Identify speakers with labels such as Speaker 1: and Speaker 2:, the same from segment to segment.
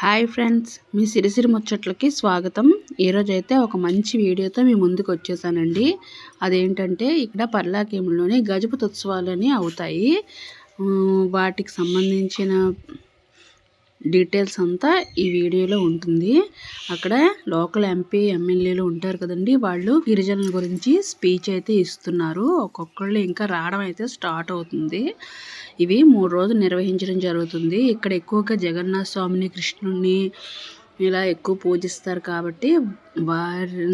Speaker 1: Hi friends మీ సిరిసిరి ముచ్చట్లకి స్వాగతం. ఈరోజు అయితే ఒక మంచి వీడియోతో మీ ముందుకు వచ్చేసానండి. అదేంటంటే ఇక్కడ పర్లాకేములోని గజపతి ఉత్సవాలని అవుతాయి. వాటికి సంబంధించిన డీటెయిల్స్ అంతా ఈ వీడియోలో ఉంటుంది. అక్కడ లోకల్ ఎంపీ ఎమ్మెల్యేలు ఉంటారు కదండి. వాళ్ళు గిరిజనుల గురించి స్పీచ్ అయితే ఇస్తున్నారు. ఒక్కొక్కళ్ళు ఇంకా రావడం అయితే స్టార్ట్ అవుతుంది. ఇవి మూడు రోజులు నిర్వహించడం జరుగుతుంది. ఇక్కడ ఎక్కువగా జగన్నాథ స్వామిని కృష్ణుడిని ఇలా ఎక్కువ పూజిస్తారు కాబట్టి వారి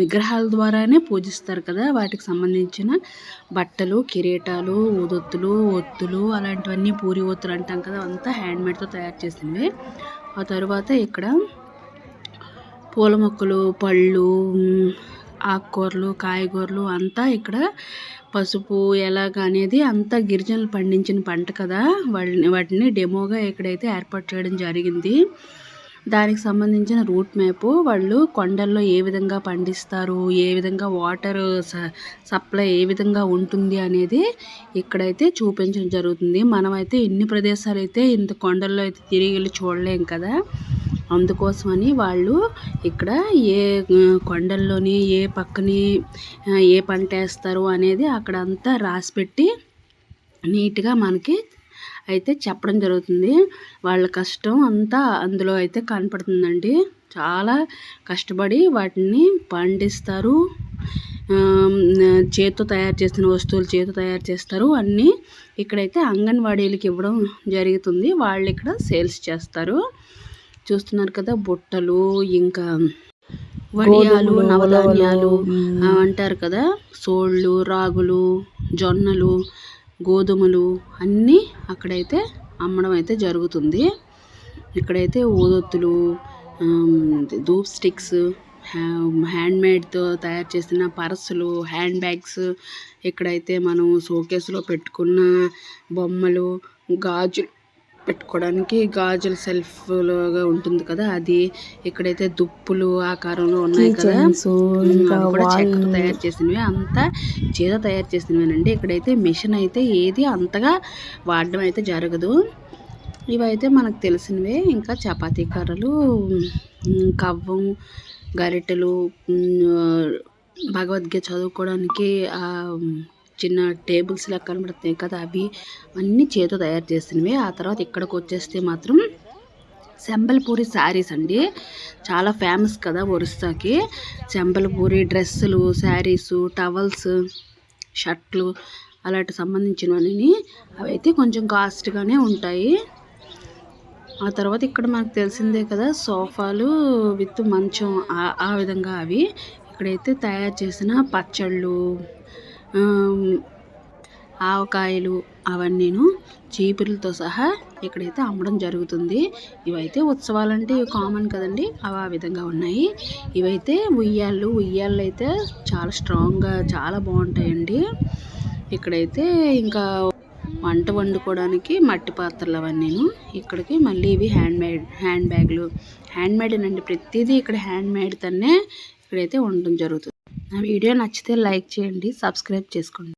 Speaker 1: విగ్రహాల ద్వారానే పూజిస్తారు కదా. వాటికి సంబంధించిన బట్టలు కిరీటాలు ఊదొత్తులు ఒత్తులు అలాంటివన్నీ పూరి ఒత్తులు అంటాం కదా. అంతా హ్యాండ్మేడ్తో తయారు చేసినవి. ఆ తర్వాత ఇక్కడ పూల మొక్కలు పళ్ళు ఆకుకూరలు కాయగూరలు అంతా ఇక్కడ పసుపు ఎలాగ అనేది అంతా గిరిజనులు పండించిన పంట కదా. వాళ్ళని వాటిని డెమోగా ఇక్కడైతే ఏర్పాటు చేయడం జరిగింది. దానికి సంబంధించిన రూట్ మ్యాప్ వాళ్ళు కొండల్లో ఏ విధంగా పండిస్తారు ఏ విధంగా వాటర్ సప్లై ఏ విధంగా ఉంటుంది అనేది ఇక్కడైతే చూపించడం జరుగుతుంది. మనమైతే ఎన్ని ప్రదేశాలు అయితే ఇంత కొండల్లో అయితే తిరిగి వెళ్ళి చూడలేం కదా. అందుకోసమని వాళ్ళు ఇక్కడ ఏ కొండల్లోని ఏ పక్కని ఏ పంట వేస్తారు అనేది అక్కడ అంతా రాసిపెట్టి నీట్గా మనకి అయితే చెప్పడం జరుగుతుంది. వాళ్ళ కష్టం అంతా అందులో అయితే కనపడుతుందండి. చాలా కష్టపడి వాటిని పండిస్తారు. చేతితో తయారు చేసిన వస్తువులు చేతితో తయారు చేస్తారు. అన్నీ ఇక్కడైతే అంగన్వాడీలకు ఇవ్వడం జరుగుతుంది. వాళ్ళు ఇక్కడ సేల్స్ చేస్తారు. చూస్తున్నారు కదా బుట్టలు ఇంకా వడియాలు నవధాన్యాలు అంటారు కదా సోళ్ళు రాగులు జొన్నలు గోధుమలు అన్నీ అక్కడైతే అమ్మడం అయితే జరుగుతుంది. ఇక్కడైతే ఊదొత్తులు ధూప్ స్టిక్స్ హ్యాండ్ మేడ్తో తయారు చేసిన పర్సులు హ్యాండ్ బ్యాగ్స్ ఇక్కడైతే మనం షోకేస్లో పెట్టుకున్న బొమ్మలు గాజులు పెట్టుకోవడానికి గాజుల సెల్ఫ్లుగా ఉంటుంది కదా అది ఇక్కడైతే దుప్పులు ఆకారంలో ఉన్నాయి కదా కూడా చెక్క తయారు చేసినవి. అంతా చేత తయారు చేసినవేనండి. ఇక్కడైతే మిషన్ అయితే ఏది అంతగా వాడడం అయితే జరగదు. ఇవైతే మనకు తెలిసినవే. ఇంకా చపాతీ కర్రలు కవ్వం గరిటెలు భగవద్గీత చదువుకోవడానికి చిన్న టేబుల్స్ లాగా కనబడుతున్నాయి కదా అవి. అన్నీ చేతితో తయారు చేసినవి ఆ తర్వాత ఇక్కడికి వచ్చేస్తే మాత్రం శంబల్పూరి శారీస్ అండి. చాలా ఫేమస్ కదా ఒరిస్సాకి. శంబల్పూరి డ్రెస్సులు శారీస్ టవల్స్ షర్ట్లు అలాంటి సంబంధించినవన్నీ అవి అయితే కొంచెం కాస్ట్గానే ఉంటాయి. ఆ తర్వాత ఇక్కడ మనకు తెలిసిందే కదా సోఫాలు విత్ మంచం. ఆ విధంగా అవి. ఇక్కడైతే తయారు చేసిన పచ్చళ్ళు ఆవకాయలు అవన్నీను చీపుర్లతో సహా ఇక్కడైతే అమ్మడం జరుగుతుంది ఇవైతే ఉత్సవాలంటే కామన్ కదండి. అవి ఆ విధంగా ఉన్నాయి. ఇవైతే ఉయ్యాళ్ళు ఉయ్యాళ్ళు అయితే చాలా స్ట్రాంగ్గా చాలా బాగుంటాయండి. ఇక్కడైతే ఇంకా వంట వండుకోవడానికి మట్టి పాత్రలు అవన్నీను. ఇక్కడికి మళ్ళీ ఇవి హ్యాండ్ మేడ్ హ్యాండ్ బ్యాగ్లు హ్యాండ్ మేడ్ అండి ప్రతిదీ ఇక్కడ హ్యాండ్ మేడ్ తోనే ఇక్కడైతే ఉండడం జరుగుతుంది. నా వీడియో నచ్చితే లైక్ చేయండి సబ్స్క్రైబ్ చేసుకోండి.